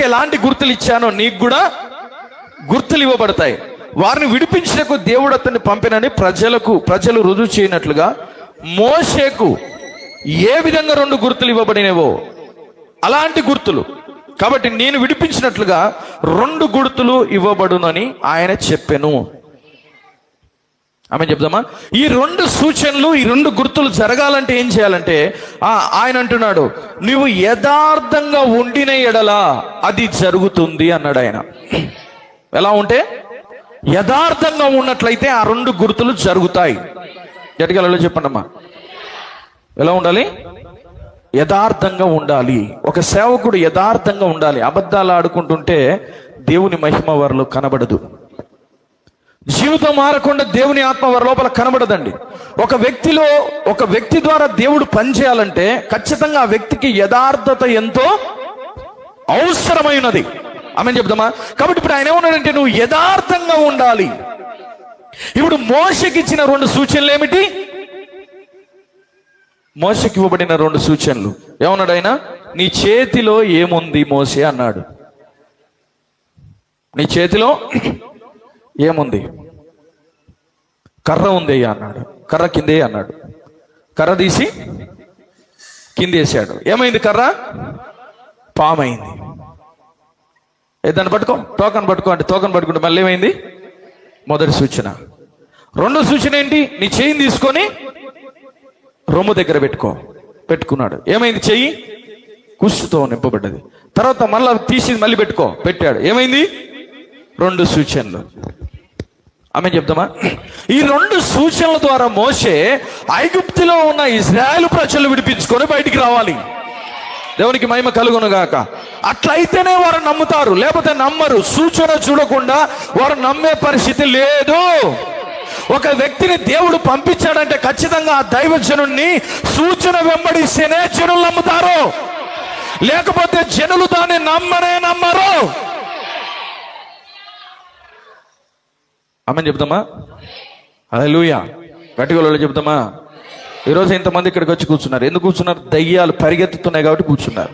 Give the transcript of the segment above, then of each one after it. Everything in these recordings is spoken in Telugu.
ఎలాంటి గుర్తులు ఇచ్చానో నీకు కూడా గుర్తులు ఇవ్వబడతాయి వారిని విడిపించటకు దేవుడు అతన్ని పంపినని ప్రజలకు ప్రజలు రుజువు చేయనట్లుగా మోషేకు ఏ విధంగా రెండు గుర్తులు ఇవ్వబడినవో అలాంటి గుర్తులు. కాబట్టి నేను విడిపించినట్లుగా రెండు గుర్తులు ఇవ్వబడునని ఆయన చెప్పెను. ఆమె చెప్దామా? ఈ రెండు సూచనలు ఈ రెండు గుర్తులు జరగాలంటే ఏం చేయాలంటే ఆయన అంటున్నాడు నువ్వు యథార్థంగా ఉండిన ఎడలా అది జరుగుతుంది అన్నాడు ఆయన. ఎలా ఉంటే యథార్థంగా ఉన్నట్లయితే ఆ రెండు గుర్తులు జరుగుతాయి. జటగలలో చెప్పండమ్మా. ఎలా ఉండాలి? యథార్థంగా ఉండాలి. ఒక సేవకుడు యథార్థంగా ఉండాలి. అబద్ధాలు ఆడుకుంటుంటే దేవుని మహిమ వారిలో కనబడదు. జీవితం మారకుండా దేవుని ఆత్మ వారి లోపల కనబడదండి. ఒక వ్యక్తిలో ఒక వ్యక్తి ద్వారా దేవుడు పనిచేయాలంటే ఖచ్చితంగా ఆ వ్యక్తికి యథార్థత ఎంతో అవసరమైనది. ఆమె చెప్దామా? కాబట్టి ఇప్పుడు ఆయన ఏమన్నాడంటే నువ్వు యథార్థంగా ఉండాలి. ఇప్పుడు మోసకి ఇచ్చిన రెండు సూచనలు ఏమిటి? మోసకి ఇవ్వబడిన రెండు సూచనలు. ఏమన్నాడు ఆయన? నీ చేతిలో ఏముంది మోసే అన్నాడు. నీ చేతిలో ఏముంది? కర్ర ఉంది అయ్యా అన్నాడు. కర్ర కిందే అన్నాడు. కర్ర తీసి కిందేసాడు ఏమైంది కర్ర? పామైంది. ఏ దాన్ని పట్టుకో. టోకన్ పట్టుకో అంటే టోకన్ పట్టుకుంటే మళ్ళీ ఏమైంది? మొదటి సూచన. రెండో సూచన ఏంటి? నీ చెయ్యిని తీసుకొని రొమ్ము దగ్గర పెట్టుకో. పెట్టుకున్నాడు. ఏమైంది చెయ్యి కుష్టుతో నింపబడ్డది. తర్వాత మళ్ళీ తీసి మళ్ళీ పెట్టుకో. పెట్టాడు. ఏమైంది? రెండు సూచనలు. ఆమె చెప్తామా? ఈ రెండు సూచనల ద్వారా మోసే ఐగుప్తిలో ఉన్న ఇజ్రాయెల్ ప్రజలు విడిపించుకొని బయటికి రావాలి. దేవునికి మహిమ కలుగును గాక. అట్లయితేనే వారు నమ్ముతారు లేకపోతే నమ్మరు. సూచన చూడకుండా వారు నమ్మే పరిస్థితి లేదు. ఒక వ్యక్తిని దేవుడు పంపించాడంటే ఖచ్చితంగా ఆ దైవజనుణ్ణి సూచన వెంబడిస్తేనే జనులు నమ్ముతారు. లేకపోతే జనులు దాన్ని నమ్మనే నమ్మరు. అమ్మని చెప్తామా? అదే లూయా గట్టిగా చెప్తామా? ఈరోజు ఇంతమంది ఇక్కడికి వచ్చి కూర్చున్నారు. ఎందుకు కూర్చున్నారు? దయ్యాలు పరిగెత్తుతున్నాయి కాబట్టి కూర్చున్నారు.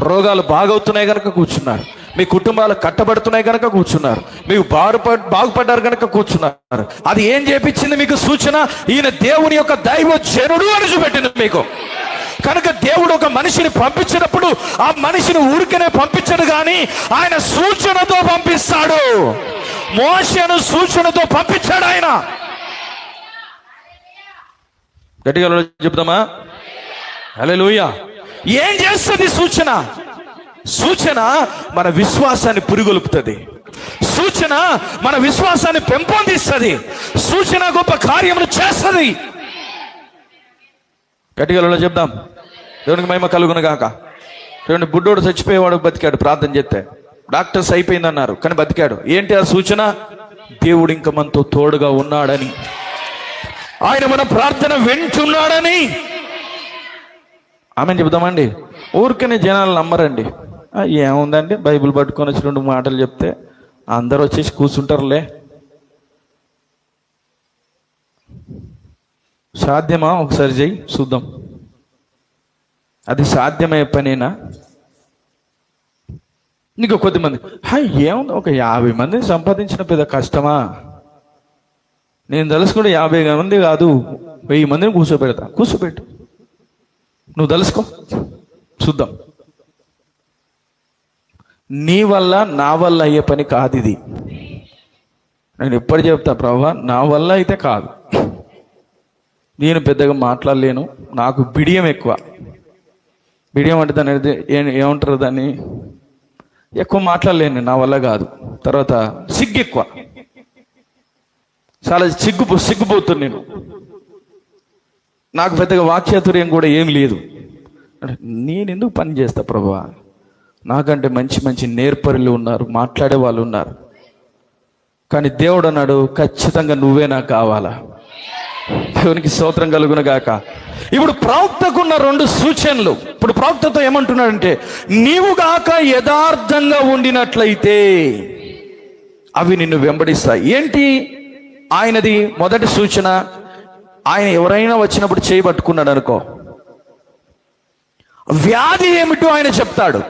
రోగాలు బాగవుతున్నాయి కనుక కూర్చున్నారు. మీ కుటుంబాలు కట్టబడుతున్నాయి కనుక కూర్చున్నారు. మీకు బారు బాగుపడ్డారు కనుక కూర్చున్నారు. అది ఏం చేపించింది మీకు సూచన? ఈయన దేవుని యొక్క దైవ జనుడు అని చూపెట్టింది మీకు. కనుక దేవుడు ఒక మనిషిని పంపించినప్పుడు ఆ మనిషిని ఊరికనే పంపించడు కానీ ఆయన సూచనతో పంపిస్తాడు. మోసను సూచనతో పంపించాడు ఆయన. గట్టిగా చెప్తామా హలో ఏం చేస్తుంది సూచన? సూచన మన విశ్వాసాన్ని పురిగొలుపుతుంది. సూచన మన విశ్వాసాన్ని పెంపొందిస్తుంది. సూచన గొప్ప కార్యములు చేస్తుంది. గట్టిగా చెప్దాం దేవునికి మహిమ కలుగును గాక. చూడండి బుడ్డోడు చచ్చిపోయేవాడు బతికాడు ప్రార్థన చేస్తే. డాక్టర్స్ అయిపోయిందన్నారు కానీ బతికాడు. ఏంటి ఆ సూచన? దేవుడు ఇంక మనతో తోడుగా ఉన్నాడని. ఆయన మన ప్రార్థన వింటున్నాడని. ఆమె చెబుదామండి. ఊరికనే జనాలు నమ్మరండి. ఏముందండి? బైబిల్ పట్టుకొని వచ్చి రెండు మాటలు చెప్తే అందరు వచ్చేసి కూర్చుంటారులే. సాధ్యమా? ఒకసారి చెయ్యి చూద్దాం. అది సాధ్యమయ్యే పనేనా? ఇంకా కొద్దిమంది "హా, ఏముంది? ఒక యాభై మందిని సంపాదించిన పెద్ద కష్టమా? నేను తెలుసుకుంటే యాభై మంది కాదు వెయ్యి మందిని కూర్చోబెడతా. కూర్చోబెట్టు. నువ్వు తెలుసుకో. చూద్దాం. నీ వల్ల నా వల్ల అయ్యే పని కాదు ఇది. నేను ఎప్పుడు చెప్తా ప్రభా నా వల్ల అయితే కాదు. నేను పెద్దగా మాట్లాడలేను. నాకు బిడియం ఎక్కువ. బిడియం అంటే దాని ఏమంటారు దాన్ని? ఎక్కువ మాట్లాడలేను నా వల్ల కాదు. తర్వాత సిగ్గు ఎక్కువ. చాలా సిగ్గు సిగ్గుపోతుంది నేను. నాకు పెద్దగా వాక్యాతుర్యం కూడా ఏం లేదు. నేను ఎందుకు పని చేస్తా ప్రభా? నాకంటే మంచి మంచి నేర్పరులు ఉన్నారు మాట్లాడే వాళ్ళు ఉన్నారు. కానీ దేవుడు అన్నాడు ఖచ్చితంగా నువ్వే నాకు కావాలా? దేవునికి స్తోత్రం కలుగును గాక ఇప్పుడు ప్రవక్తకున్న రెండు సూచనలు. ఇప్పుడు ప్రవక్తతో ఏమంటున్నాడంటే నీవు గాక యథార్థంగా ఉండినట్లయితే అవి నిన్ను వెంబడిస్తాయి. ఏంటి? ఆయనది మొదటి సూచన ఆయన ఎవరైనా వచ్చినప్పుడు చేయబట్టుకున్నాడు అనుకో. వ్యాధి ఏమిటో ఆయన చెప్తాడు.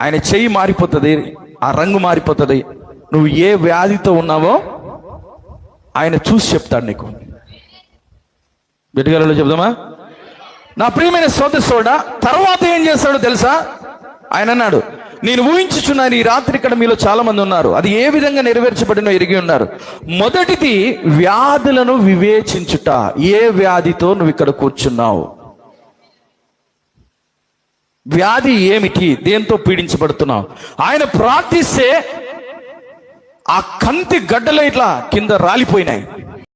ఆయన చెయ్యి మారిపోతుంది ఆ రంగు మారిపోతుంది. నువ్వు ఏ వ్యాధితో ఉన్నావో ఆయన చూసి చెప్తాడు నీకు. బిడ్డగాలలో చెప్దామా నా ప్రియమైన సోదరుడా తర్వాత ఏం చేస్తాడో తెలుసా? ఆయన అన్నాడు నేను ఊహించుచున్నాను ఈ రాత్రి ఇక్కడ మీలో చాలా మంది ఉన్నారు. అది ఏ విధంగా నెరవేర్చబడినో ఎరిగి ఉన్నారు. మొదటిది వ్యాధులను వివేచించుట. ఏ వ్యాధితో నువ్వు ఇక్కడ కూర్చున్నావు? వ్యాధి ఏమిటి? దేంతో పీడించబడుతున్నావు? ఆయన ప్రార్థిస్తే ఆ కంతి గడ్డలు ఇట్లా కింద రాలిపోయినాయి.